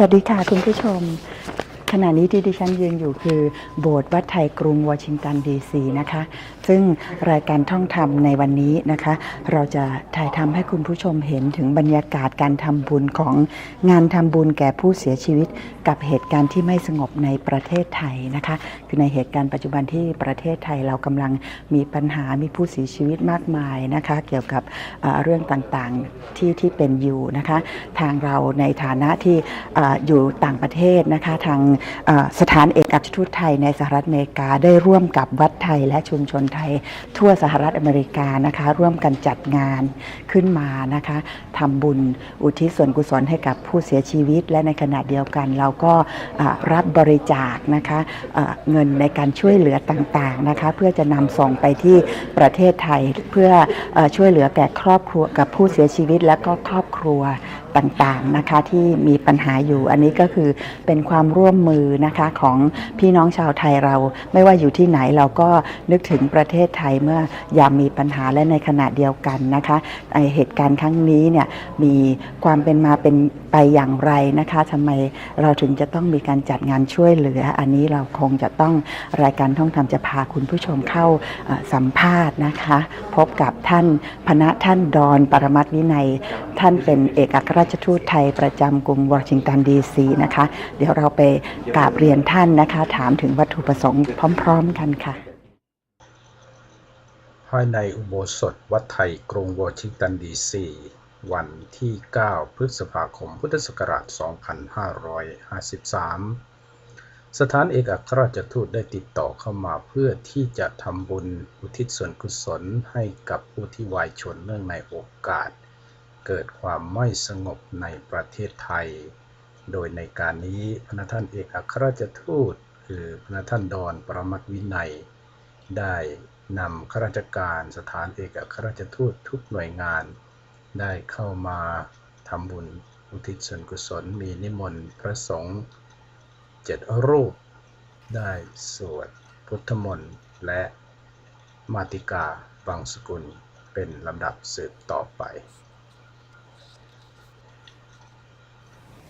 สวัสดีค่ะคุณผู้ชม ขณะนี้ที่ดิฉันยืนอยู่คือโบสถ์วัดไทยกรุงวอชิงตันดีซีนะคะ ซึ่งรายการท่องธรรมในวันนี้นะคะ เราจะถ่ายทำให้คุณผู้ชมเห็นถึงบรรยากาศการทำบุญของงานทำบุญแก่ผู้เสียชีวิต กับเหตุการณ์ที่ไม่สงบในประเทศไทยนะคะ คือในเหตุการณ์ปัจจุบันที่ประเทศไทยเรากำลังมีปัญหามีผู้เสียชีวิตมากมายนะคะ เกี่ยวกับเรื่องต่างๆที่ที่เป็นอยู่นะคะ ทางเราในฐานะที่อยู่ต่างประเทศนะคะทางสถานเอกอัครทูตไทยในสหรัฐอเมริกาได้ร่วมกับวัดไทยและชุมชนไทย ทั่วสหรัฐอเมริกานะคะ ร่วมกันจัดงานขึ้นมานะคะทำบุญอุทิศส่วนกุศลให้กับผู้เสียชีวิต และในขณะเดียวกันเราก็รับบริจาคนะคะเอ่อเงินในการช่วยเหลือต่างๆนะคะเพื่อจะนำส่งไปที่ประเทศไทยเพื่อเออช่วยเหลือแก่ครอบครัวกับผู้เสียชีวิตและก็ครอบครัว ต่างๆนะคะที่มีปัญหาอยู่อันนี้ก็คือเป็นความร่วมมือนะคะของพี่น้องชาวไทยเราไม่ว่าอยู่ที่ไหนเราก็นึกถึงประเทศไทยเมื่อยามมีปัญหาและในขณะเดียวกันนะคะไอเหตุการณ์ครั้งนี้เนี่ยมีความเป็นมาเป็นไปอย่างไรนะคะทำไมเราถึงจะต้องมีการจัดงานช่วยเหลือ อันนี้เราคงจะต้องรายการท่องธรรมจะพาคุณผู้ชมเข้าสัมภาษณ์นะคะ พบกับท่านพณะท่านดอนปรมัตวินัยท่านเป็นเอกอัครราชทูตไทยประจำกรุงวอชิงตันดีซีนะคะ เดี๋ยวเราไปกราบเรียนท่านนะคะ ถามถึงวัตถุประสงค์พร้อม ๆ กันค่ะ ภายในอุโบสถวัดไทยกรุงวอชิงตันดีซีวันที่ 9 พฤษภาคม พุทธศักราช 2553 สถานเอกอัครราชทูตได้ติดต่อเข้ามาเพื่อที่จะทำบุญอุทิศส่วนกุศลให้กับผู้ที่วายชนเนื่องในโอกาส เกิดความไม่สงบในประเทศไทย โดยในการนี้พระท่านเอกอัครราชทูต คือพระท่านดอนประมัตวินัย ได้นำข้าราชการสถานเอกอัครราชทูตทุกหน่วยงาน ได้เข้ามาทำบุญอุทิศส่วนกุศลมีนิมนต์พระสงฆ์เจ็ดรูป ได้สวดพุทธมนต์และมาติกาบางสกุลเป็นลำดับสืบต่อไป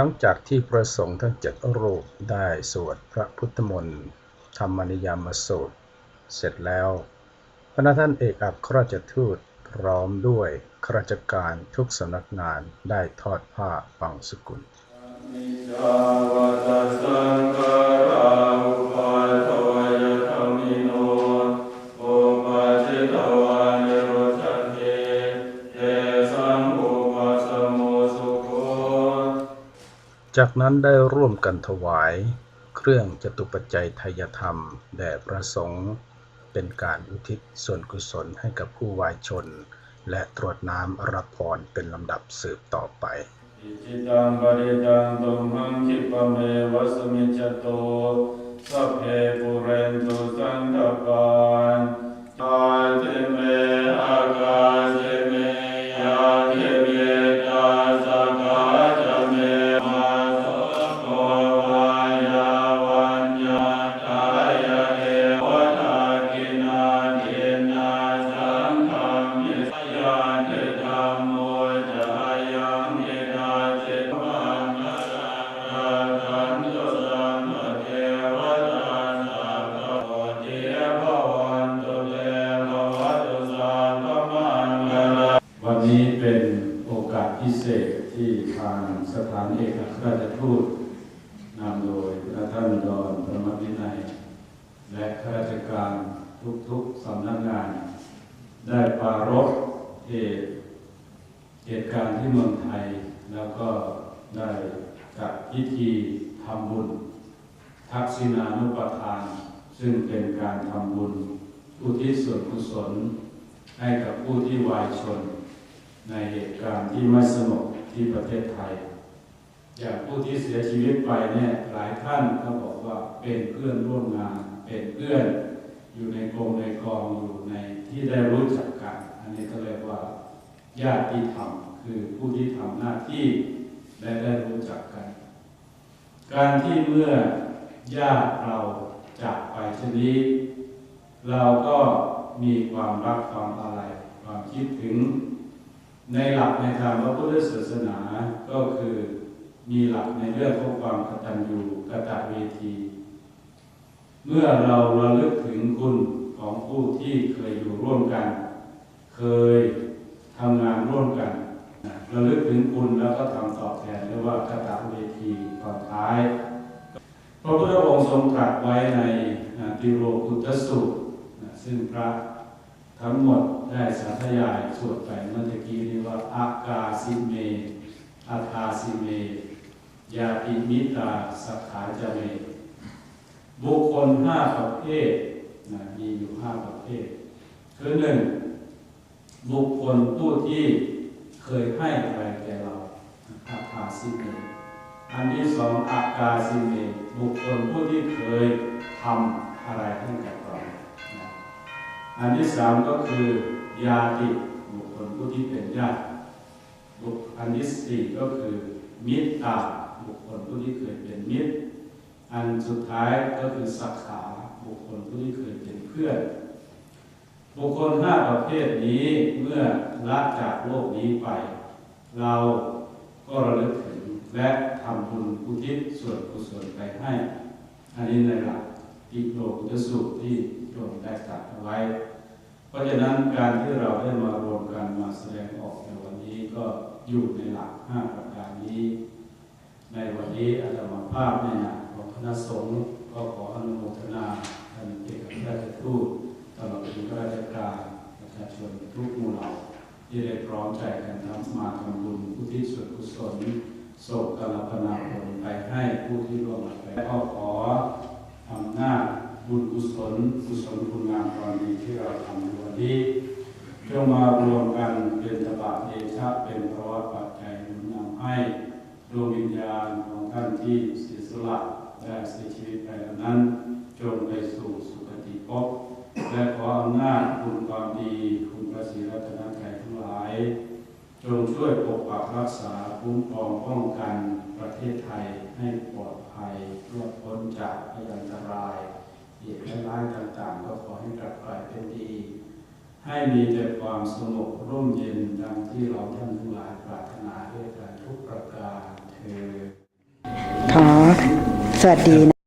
ลังจากที่พระสงฆ์ทั้งเจ็ดรูปได้สวดพระพุทธมนต์ธรรมนิยามสูตร เสร็จแล้ว พระท่านเอกอัครราชทูตพร้อมด้วยข้าราชการทุกสำนักงานได้ทอดผ้าบังสกุล จากนั้นได้ร่วมกันถวาย เครื่องจตุปัจจัยทายธรรม แด่พระสงฆ์เป็นการอุทิศส่วนกุศลให้กับผู้วายชน และตรวจน้ำรับพรเป็นลำดับสืบต่อไปอิจิตังปริตังตุมังคิปเมวัสมิจโตสัพเพปุเรนตุสังกปานตาทิเม สถานเอกอัครราชทูตนำโดยพระท่านดอนประมัติวินัย และข้าราชการทุกๆสำนักงาน ได้ปรารภเหตุเหตุการณ์ที่เมืองไทย แล้วก็ได้จัดพิธีทำบุญ ทักษิณานุปทาน ซึ่งเป็นการทำบุญอุทิศส่วนกุศลให้กับผู้ที่วายชน ในเหตุการณ์ที่ไม่สงบที่ประเทศไทย อย่างผู้ที่เสียชีวิตไปเนี่ยหลายท่านก็บอกว่าเป็นเพื่อนร่วมงาน เป็นเพื่อน อยู่ในกรมในกองอยู่ในที่ได้รู้จักกัน อันนี้ก็เรียกว่าญาติธรรมคือผู้ที่ทำหน้าที่และได้รู้จักกัน การที่เมื่อญาติเราจากไปเช่นนี้ เราก็มีความรักความอะไรความคิดถึง ในหลักในทางพระพุทธศาสนาก็คือ มีหลักในเรื่องของความกตัญญูกตเวที เมื่อเราระลึกถึงคุณของผู้ที่เคยอยู่ร่วมกัน เคยทำงานร่วมกันระลึกถึงคุณแล้วก็ทำตอบแทนเรียกว่ากตเวทีตอนท้ายพระพุทธองค์ทรงตรัสไว้ในติโรกุตสูตรซึ่งพระทั้งหมดได้สาธยายสวดไปเมื่อตะกี้นี้ว่าอากาสิเมอาทาสิเม ยาติมิตาสักขาจเมบุคคลห้าประเภทนะมีอยู่ห้าประเภท คือหนึ่งบุคคลผู้ที่เคยให้อะไรแก่เราอาทาสิเมอันที่สองอากาสิเมบุคคลผู้ที่เคยทำอะไรให้กับเรานะอันที่สามก็คือยาติบุคคลผู้ที่เป็นญาติบุคอันที่สี่ก็คือมิตรตา บุคคลผู้ที่เคยเป็นมิตร อันสุดท้ายก็คือสักขาบุคคลผู้ที่เคยเป็นเพื่อน บุคคลห้าประเภทนี้เมื่อละจากโลกนี้ไป เราก็ระลึกถึงและทำบุญอุทิศส่วนกุศลไปให้ อันนี้ในหลักอิโลกุตสูตรที่โยมได้ตรัสเอาไว้ เพราะฉะนั้นการที่เราได้มารวมกันมาแสดงออกในวันนี้ก็อยู่ในหลักห้าประการนี้ ในวันนี้อาตมาภาพในนามของคณะสงฆ์ก็ขออนุโมทนาท่านเอกอัครราชทูตตลอดถึงข้าราชการประชาชนทุกหมู่เหล่าที่ได้พร้อมใจกันทำมาทำบุญผู้ที่ส่วนกุศลโศกกลปนาผลไปให้ผู้ที่ร่วมไปก็ขออำนาจบุญกุศลกุศลคุณงามความดีที่เราทำในวันนี้จงมารวมกันเป็นตบะเดชะเป็นภาะปัจจัยหนุนนำให้ ดวงวิญญาณของท่านที่เสียสละและเสียชีวิตไปแล้วนั้น จงไปสู่สุคติภพและขออำนาจคุณความดีคุณพระศรีรัตนตรัยทั้งหลาย จงช่วยปกปักรักษาคุ้มครองป้องกันประเทศไทยให้ปลอดภัยรอดพ้นจากพยันตรายเหตุร้ายต่างๆ ก็ขอให้กลับกลายเป็นดี ให้มีแต่ความสงบร่มเย็นดังที่เราท่านทั้งหลายปรารถนาด้วยกันทุกประการเธอขอสวัสดี